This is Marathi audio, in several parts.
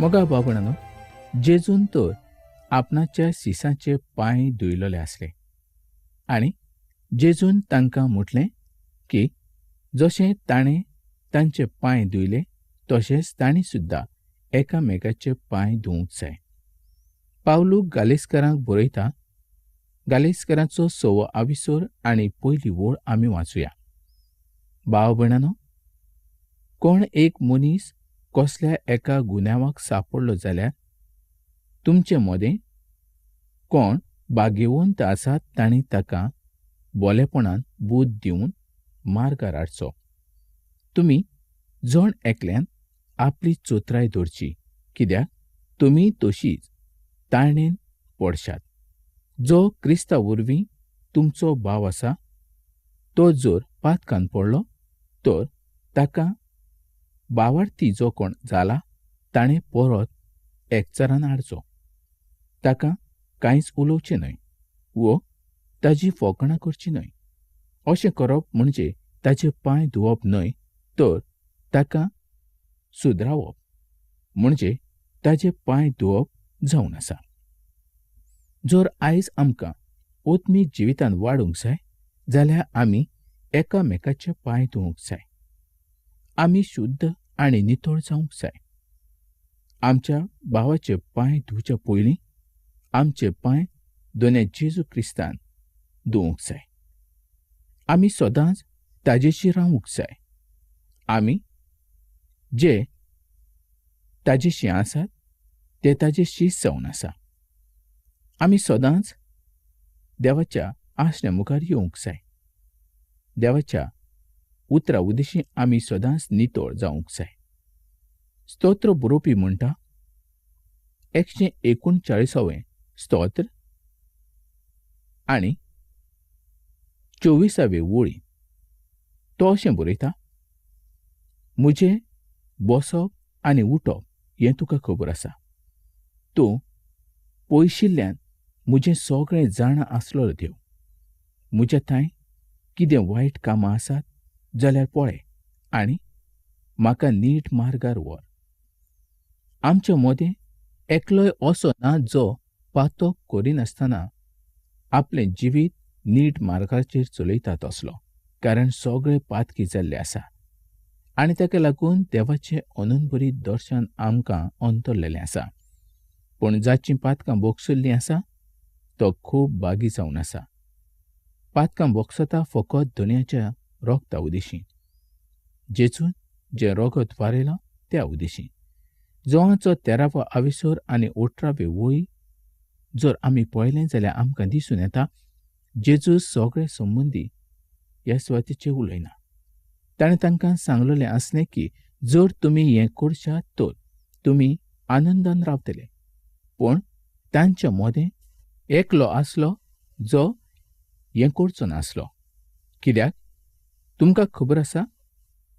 मोगा बाबणानो जेजून तर आपणाच्या सिसांचे पांय धुयलोले आसले आनी जेजून तांकां म्हटलें की जशें ताणें तांचे पांय धुयले तशेंच तांणी सुद्दां एकामेकाचे पांय धुवंक जाय. पावलू गालेस्करांक बरयता गालेस्करांचो सवो आविसोर आनी पयली ओळ आमी वाचुया. भाव भयणानो कोण एक मनीस कसल्या एका गुन्यांवाक सांपडलो जाल्यार तुमचे मदें कोण बागेवंत आसात तांणी ताका बोलेपणान बूद दिवन मार्गार हाडचो. तुमी जण एकल्यान आपली चोत्राय धरची. कित्याक तुमी तशींच ताळणेन पडशात. जो क्रिस्ता वरवीं तुमचो भाव आसा तो जर पातकान पडलो तर ताका भावार्थी जो कोण जाला ताणें परत एकचारान हाडचो ताका कांयच उलोवचें न्हय. वो ताजी फकाणां करची न्हय. अशें करप म्हणजे ताचे पांय धुवप न्हय तर ताका सुदरावप म्हणजे ताचे पांय धुवप जावन आसा. जर आयज आमकां ओत्मीक जिवितांत वाडूंक जाय जाल्यार आमी एकामेकाचे पांय धुवंक जाय. आमी शुद्ध आनी नितळ जावंक जाय आमच्या भावाचे पांय धुवचे पयलीं आमचे पांय दोनूय जेजू क्रिस्तान धुवंक जाय आमी सदांच ताजेशी रावूंक जाय आमी जे ताजेशी आसात ते ताजेशी जावन आसा. आमी सदांच देवाच्या आसण्या मुखार येवंक जाय देवाच्या उतरा उदेशी आमी सदांच नितळ जावंक जाय स्तोत्र बरोवपी म्हणटा एकशें एकोणचाळीसावें स्तोत्र आनी चोवीसावे वळी. तो अशें बरयता म्हजें बसप आनी उठप हें तुका खबर आसा. तूं पयशिल्ल्यान म्हजें सगळें जाणा आसलो देव. म्हज्या थंय कितें वायट कामां आसात? जाल्यार पळय आनी म्हाका नीट मार्गार व्हर आमच्या मदें एकलोय असो ना जो पातो करिनासतना आपलें जिवीत नीट मार्गाचेर चलयता तसलो कारण सगळें पातकी जाल्लें आसा. आनी ताका लागून देवाचें अनंतभरीत दर्शन आमकां अंतरलेलें आसा. पूण जाचीं पातकां बोगसल्लीं आसा तो खूब बागी जावन आसा. पातकां बोगसता फकत दुनियाच्या रोगता उदेशी जेचून जे रोगत वारयलां त्या उदेशी जोवाचो तेरावो आविसोर आनी अठरावे वळी जर आमी पळयलें जाल्यार आमकां दिसून येता जेजू सगळे संबंदी ह्या स्वातीचेर उलयना. ताणें तांकां सांगलेलें आसलें की जर तुमी हें करशात तर तुमी आनंदान रावतले. पूण तांच्या मोदें एकलो आसलो जो हें करचो नासलो. कित्याक? तुमकां खबर आसा?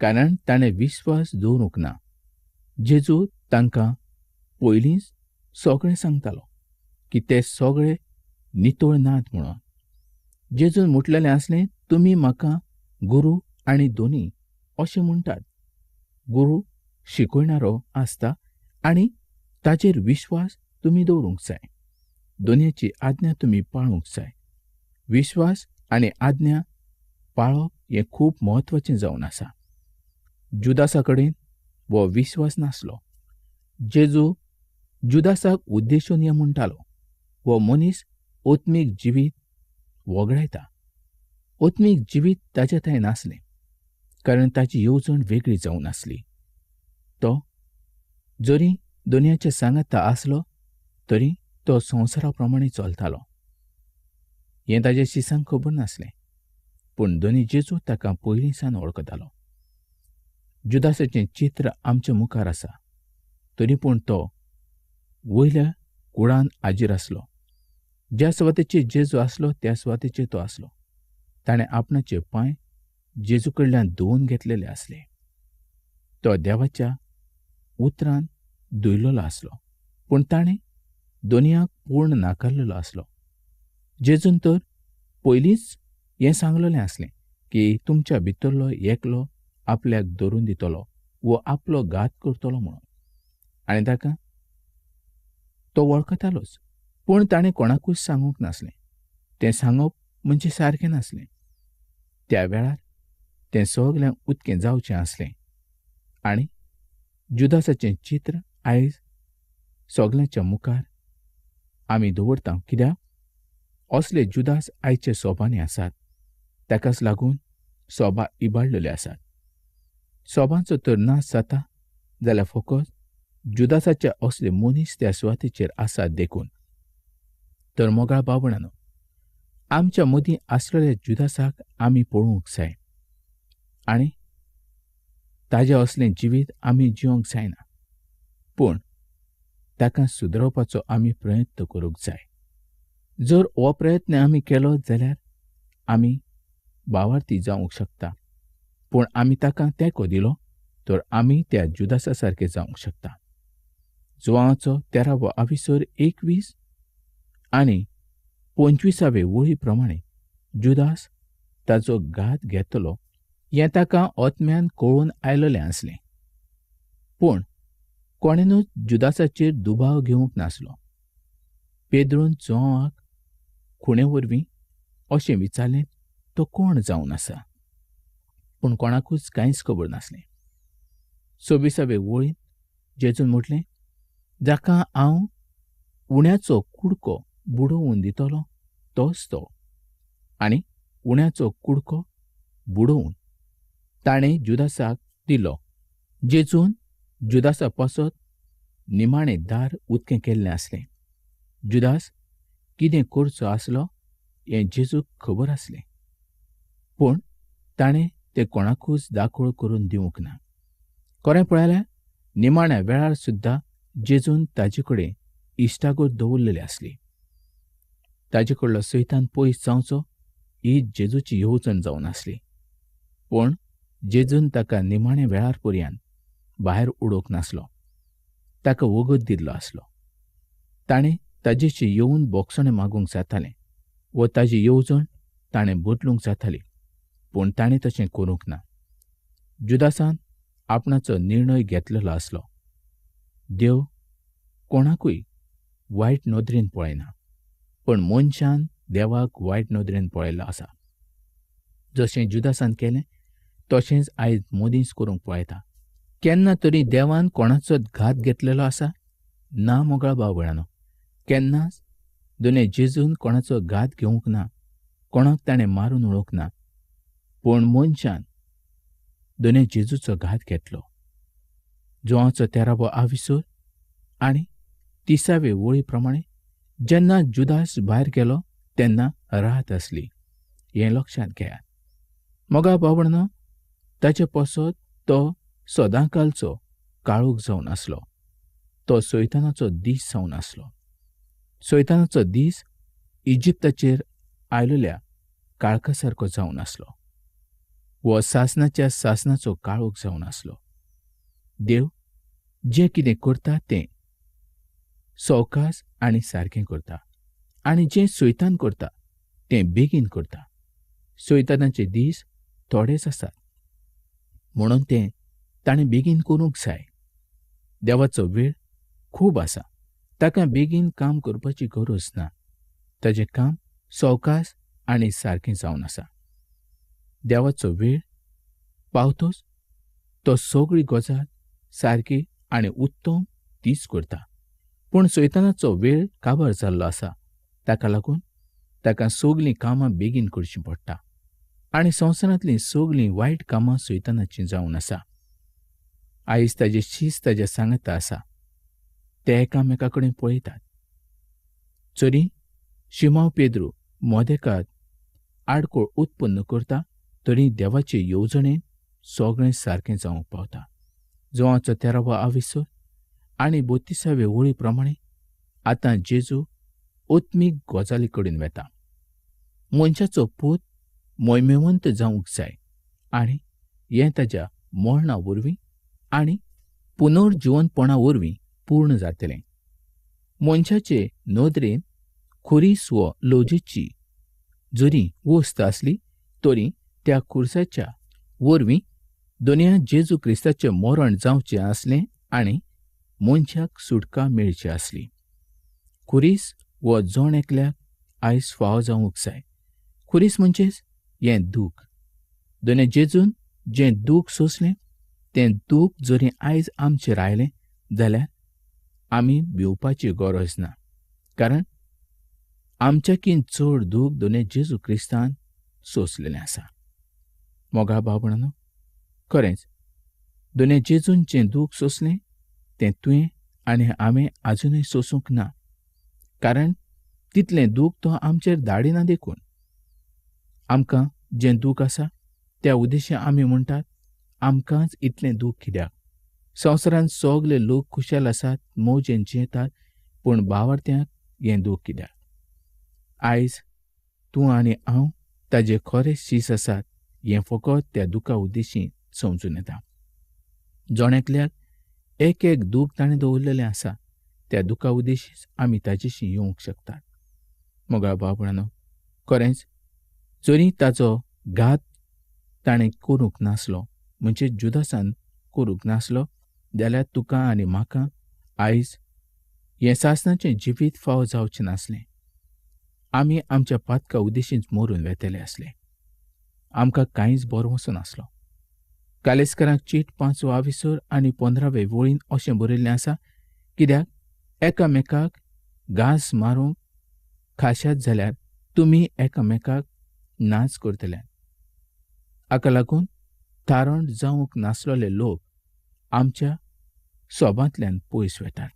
कारण ताणें विस्वास दवरूंक ना जेजू तांकां पयलींच सगळें सांगतालो की ते सगळे नितळ नात म्हणून. जेजून म्हटलेलें आसलें तुमी म्हाका गुरू आनी दोनी अशें म्हणटात गुरू शिकयणारो आसता आनी ताचेर विश्वास तुमी दवरूंक जाय. दोनयाची आज्ञा तुमी पाळूंक जाय. विश्वास आनी आज्ञा पाळप हें खूब म्हत्वाचें जावन आसा. जुदासा कडेन वो विश्वास नासलो. जेजू जुदासाक उद्देशून हें म्हणटालो वो मनीस ओत्मीक जिवीत वगडायता. ओत्मीक जिवीत ताच्या थंय नासलें कारण ताची येवजण वेगळी जावन आसली. तो जरी दुनियाचे सांगाता आसलो तरी तो संवसारा प्रमाणे चलतालो. हें ताज्या शिसांक खबर नासलें. पूण दोनी जेजू ताका पयलीं सावन वळखतालो जुदासाचें चित्र आमच्या मुखार आसा. तरी पूण तो वयल्या कुळान आजीर आसलो. ज्या सुवातेचेर जेजू आसलो त्या सुवातेचेर तो आसलो. ताणें आपणाचे पांय जेजू कडल्यान धुवन घेतलेले आसले. तो देवाच्या उतरान धुयलोलो आसलो. पूण ताणें दोनयाक पूर्ण नाकारलेलो आसलो. जेजून तर पयलींच हें सांगलेलें आसलें की तुमच्या भितरलो एकलो आपल्याक धरून दितलो वो आपलो घात करतलो म्हणून. आनी ताका तो वळखतालोच पूण ताणें कोणाकूच सांगूंक नासलें. तें सांगप म्हणजे सारकें नासलें. त्या वेळार तें सगल्यांक उदकें जावचें आसलें. आनी जुदासाचें चित्र आयज सगल्यांच्या मुखार आमी दवरता कित्याक? असले जुदास आयचे सोबांनी आसात. ताकाच लागून सोबा इबाडलेले आसात सोबांचो तर नाश जाता जाल्यार फकत जुदासाचे असले मनीस त्या सुवातेचेर आसात देखून. तर मोगाळ बाबणानो आमच्या मदीं आसलेल्या जुदासाक आमी पळोवंक जाय आनी ताजें असलें जिवीत आमी जिवंक जायना पूण ताका सुदरोवपाचो आमी प्रयत्न करूंक जाय. जर हो प्रयत्न आमी केलो जाल्यार आमी भावार्थी जावंक शकता. पूण आमी ताका तेंको दिलो तर आमी त्या जुदासा सारके जावंक शकता. जुवांचो तेरावो आविसर एकवीस आनी पंचवीसावे वळी प्रमाणे जुदास ताचो घात घेतलो हें ताका ओतम्यान कळून आयलेलें आसलें. पूण कोणेनूच जुदासाचेर दुबाव घेवंक नासलो. पेद्रून जोवाक खुणे वरवीं अशें विचारलें तो कोण जावन आसा पूण कोणाकूच कांयच खबर नासलें. सोबिसावे वळींत जेजून म्हटलें जाका हांव उण्याचो कुडको बुडोवन दितलो तोच तो. आनी उण्याचो कुडको बुडोवन ताणें जुदासाक दिलो. जेजून जुदासा पासत निमाणें दार उदकें केल्लें आसलें. जुदास कितें करचो आसलो हें जेजूक खबर आसलें. पूण ताणें तें कोणाकूच दाखोळ करून दिवंक ना. खरें पळयल्यार निमाण्या वेळार सुद्दां जेजून ताजे कडेन इश्टागोर दवरलेली आसली. ताजे कडलो सैतान पयस जावचो ही जेजूची येवजण जावन आसली. पूण जेजून ताका निमाणे वेळार पर्यंत भायर उडोवंक नासलो. ताका वगत दिल्लो आसलो. ताणें ताजेशी येवन बोगसणें मागूंक जातालें व ताजी येवजण ताणें बदलूंक जाताली. पूण ताणें तशें करूंक ना. जुदासान आपणाचो निर्णय घेतलेलो आसलो देव कोणाकूय वायट नदरेन पळयना पण मनशान देवाक वायट नदरेन पळयल्लो आसा. जशें जुदासान केलें तशेंच आयज मोदींच करूंक पळयता. केन्ना तरी देवान कोणाचोच घात घेतलेलो आसा? ना मोगळा बावळानो केन्नाच दोने जेजून कोणाचो घात घेवंक ना कोणाक ताणें मारून उडोवंक ना. पूण मनशान दोने जेजूचो घात घेतलो. जोआचो तेरावो आविसूर आनी तिसावे वळी प्रमाणे जेन्ना जुदास भायर गेलो तेन्ना रात आसली हें लक्षांत घेयात मोगा बाबणनो ताचे पसत तो सदांकालचो काळोख जावन आसलो तो सैतानाचो दीस जावन आसलो सैतानाचो दीस इजिप्ताचेर आयलेल्या काळखासारको जावन आसलो व सासनाच्या सासनाचो काळोख जावन आसलो. देव जें कितें करता तें. सवकास आनी सारकें करता. आनी जें सैतान करता तें बेगीन करता. सैतानाचे दीस थोडेच आसात. म्हणून तें ताणें बेगीन करूंक जाय. देवाचो वेळ खूब आसा. ताका बेगीन काम करपाची गरज ना. ताजें काम सवकास आनी सारकें जावन आसा. देवाचो वेळ पावतोच? तो सगळी गजाल सारकी आनी उत्तम तीच करता. पूण सैतानाचो वेळ काबार जाल्लो आसा. ताका लागून ताका सगलीं कामां बेगीन करचीं पडटा. आनी संवसारांतलीं सगलीं वायट कामां सैतानाचीं जावन आसा. आयज ताजी शीस ताज्या सांगता आसा ते एकामेका कडेन पळयतात. चरी शिमाव पेद्रू मोदेकात आडकोळ उत्पन्न करता तरी देवाचे येवजणेन सगळें सारकें जावंक पावता जोवाचो तेरावो आविसर आनी बोत्तिसावे ओळी प्रमाणे आतां जेजू ओत्मीक गजाली कडेन वेता मनशाचो पूत मोयमेवंत जावंक जाय आनी हें ताच्या मरणा वरवीं आनी पुनर्जिवनपणा वरवीं पूर्ण जातलें. मनशाचे नदरेन खुरी स्व लोजेची जरी वस्त आसली तरी त्या खुर्साच्या वरवीं दोनया जेजू क्रिस्ताचें मरण जावचें आसलें आनी मनशाक सुटका मेळची आसली खुरीस वो जोण एकल्याक आयज फाव जावंक जाय. खुरीस म्हणजेच हें दूख. दोने जेजून जें दूख सोंसलें तें दूख जरी आयज आमचेर आयलें जाल्यार आमी भिवपाची गरज ना. कारण आमच्याकीन चड दूख दोने जेजू क्रिस्तान सोंसलेलें आसा. मोगा भावणानो खरेंच. दोने जेजून जें दूख सोंसलें तें तुवें आनी हांवें आजुनूय सोंसूंक ना. कारण तितलें दूख तो आमचेर धाडिना देखून. आमकां जें दूख आसा त्या उद्देशी आमी म्हणटात आमकांच इतलें दूख कित्याक? संवसारांत सगले लोक खुशाल आसात मोजेन जियेतात पूण भावार्थ्यांक हें दूख कित्याक? आयज तूं आनी हांव ताजे खरे शीस आसात हें फकत त्या दुखा उद्देशी समजून येता. जोणेकल्याक एक एक दूख ताणें दवरलेलें आसा त्या दुखा उद्देशीच आमी ताचेशी येवंक शकतात. मोगा बाबणानो खरेंच जरी ताचो घात ताणें करूंक नासलो म्हणजे जुदासान करूंक नासलो जाल्यार तुका आनी म्हाका आयज हें सासनाचें जिवीत फाव जावचें नासलें. आमी आमच्या पातका उद्देशींच मरून वेतले आसले. आमकां कांयच बरो वचो नासलो. कालेस्करांक चीट पांचवो आविसर आनी पंदरावे वळीन अशें बरयल्लें आसा कित्याक एकामेकाक घास मारूंक खाशात जाल्यार तुमी एकामेकाक नाच करतले हाका लागून थारण जावंक नासलोले लोक आमच्या सोबांतल्यान पयस वेतात.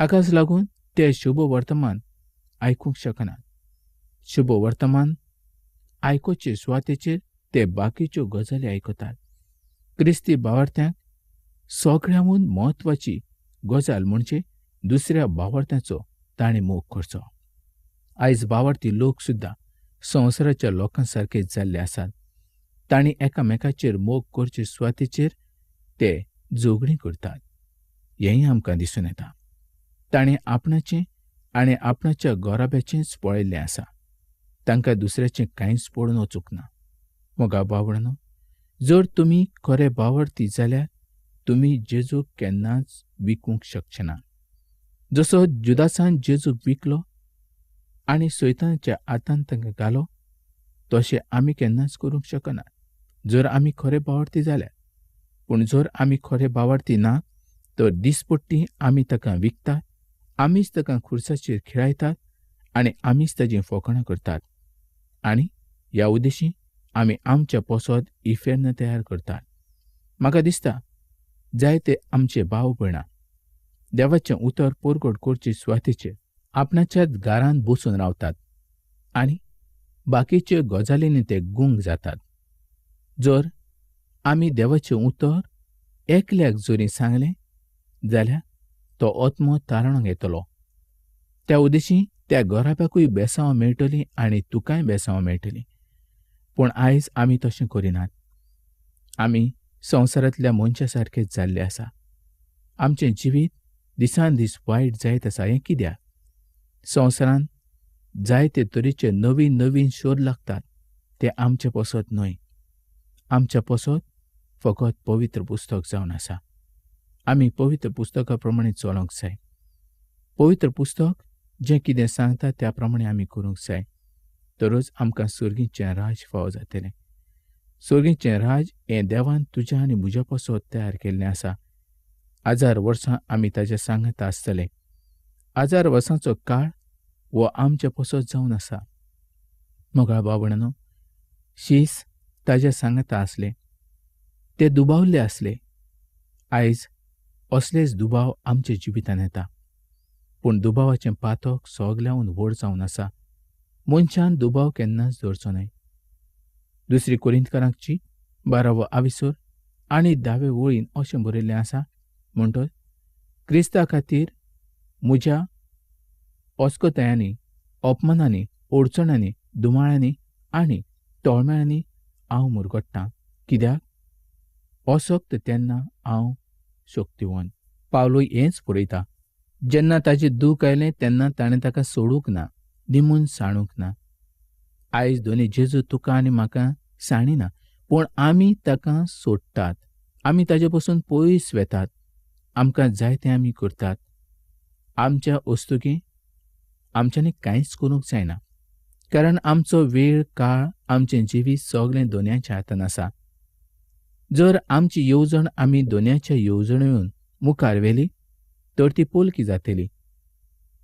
हाकाच लागून ते शुभ वर्तमान आयकूंक शकनात. शुभ वर्तमान आयकोचे सुवातेचेर ते बाकीच्यो गजाली आयकतात. क्रिस्ती भावार्थ्यांक सगळ्यांहून म्हत्वाची गजाल म्हणजे दुसऱ्या भावार्थ्याचो ताणें मोग करचो. आयज भावार्थी लोक सुद्दां संवसाराच्या लोकांसारखे जाल्ले आसात. तांणी एकामेकाचेर मोग करचे सुवातेचेर ते जोगणी करतात. हेंय आमकां दिसून येता. ताणें आपणाचें आनी आपणाच्या गोराब्याचेंच पळयल्लें आसा. तांकां दुसऱ्याचें कांयच पडून वचूंक ना मोगा बावडनो जर तुमी खरे बावडती जाल्यार तुमी जेजूक केन्नाच विकूंक शकचे ना जसो जुदासान जेजूक विकलो आनी सैतानाच्या आतान तांकां घालो तशें आमी केन्नाच करूंक शकनात जर आमी खरे बावडती जाल्यार पूण जर आमी खरे बावडती ना तर दिसपट्टी आमी ताका विकतात आमीच ताका खुर्साचेर खेळायतात आनी आमीच ताची फोकणां करतात. आनी ह्या उद्देशी आमी आमच्या पोसोत इफेर्न तयार करतात. म्हाका दिसता जायते आमचे भाव भयणां देवाचें उतर पोरगोट करचे सुवातेचेर आपणाच्याच घरांत बसून रावतात आनी बाकीचे गजालींनी ते गुंग जातात. जर आमी देवाचें उतर एकल्याक जरी सांगलें जाल्यार तो ओत्मो तारणूंक येतलो त्या उद्देशी त्या गराब्याकूय बेसांव मेळटलीं आनी तुकाय बेसांव मेळटलीं. पूण आयज आमी तशें करिनात. आमी संवसारांतल्या मनशा सारकेच जाल्ले आसा. आमचें जिवीत दिसान दीस वायट जायत आसा हें कित्याक संवसारांत जायते तरेचे नवीन नवीन शोध लागतात. ते आमचे पसत न्हय. आमच्या पसत फकत पवित्र पुस्तक जावन आसा. आमी पवित्र पुस्तका प्रमाणे चलोंक जाय. पवित्र पुस्तक जें कितें सांगता त्या प्रमाणे आमी करूंक जाय. तरच आमकां सुर्गीचें राज फाव जातलें. सुर्गीचें राज हें देवान तुज्या आनी म्हज्या पसत तयार केल्लें आसा. हजार वर्सां आमी ताच्या सांगता आसतले. हजार वर्सांचो काळ वो आमचे पसो जावन आसा. मोगाळ बाबणानो शीस ताच्या सांगता आसले. ते दुबावल्ले आसले. आयज असलेच दुबाव आमच्या जिवितान येता. पूण दुबावाचें पातक सगल्याहून व्हड जावन आसा. मनशान दुबाव केन्नाच धरचो न्हय. दुसरी कोरिंतकारांची बारावो आविसोर आनी दावे वळीन अशें बरयल्लें आसा म्हणटच क्रिस्ता खातीर म्हज्या ओस्कोतायांनी अपमानांनी ओडचणांनी दुमाळ्यांनी आनी तोळम्यांनी हांव मुरगट्टां. कित्याक? असक्त तेन्ना हांव शक्तिवन. पावलोय हेंच बरयता जेन्ना ताचें दूख आयलें तेन्ना ताणें ताका सोडूंक ना निमून साणूंक ना. आयज दोनी जेजू तुका आनी म्हाका साणिना पूण आमी ताका सोडटात आमी ताचे पसून पयस वेतात. आमकां जाय तें आमी करतात. आमच्या वस्तुकी आमच्यांनी कांयच करूंक जायना. कारण आमचो वेळ काळ आमचें जिवीत सगळें दोन्याच्या हातान आसा. जर आमची येवजण आमी दोन्याच्या येवजणेवन मुखार व्हेली तर ती पोलकी जातली.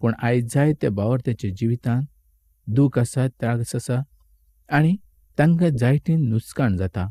पूण आयज जायते वावरत्याच्या जिवितांत दूख आसा त्रास आसा आनी तांकां जायतीन नुस्काण जाता.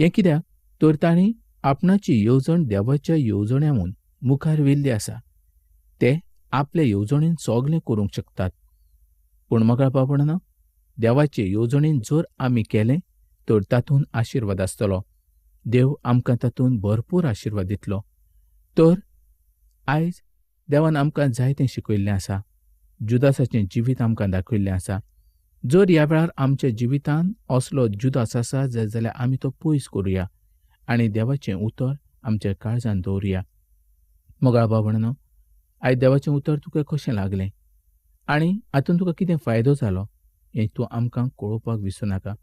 हें कित्याक? तर तांणी आपणाची येवजण देवाच्या येवजण्यांत मुखार व्हेल्ली आसा. ते आपले येवजणेन सोगलें करूंक शकतात. पूण मोगाळपा देवाचे येवजणेन जर आमी केलें तर तातूंत आशिर्वाद आसतलो. देव आमकां तातूंत भरपूर आशिर्वाद दितलो. तर आयज देवान आमकां जायतें शिकयल्लें आसा जुदासाचें जिवीत आमकां दाखयल्लें आसा. जर ह्या वेळार आमच्या जिवितांत असलो जुदास आसा जाय जाल्यार आमी तो पयस करुया आनी देवाचें उतर आमच्या काळजांत दवरुया. मोगाळ भावणानो आयज देवाचें उतर तुका कशें लागलें? आनी हातूंत तुका कितें फायदो जालो हें तूं आमकां कळोवपाक विसरूं नाका.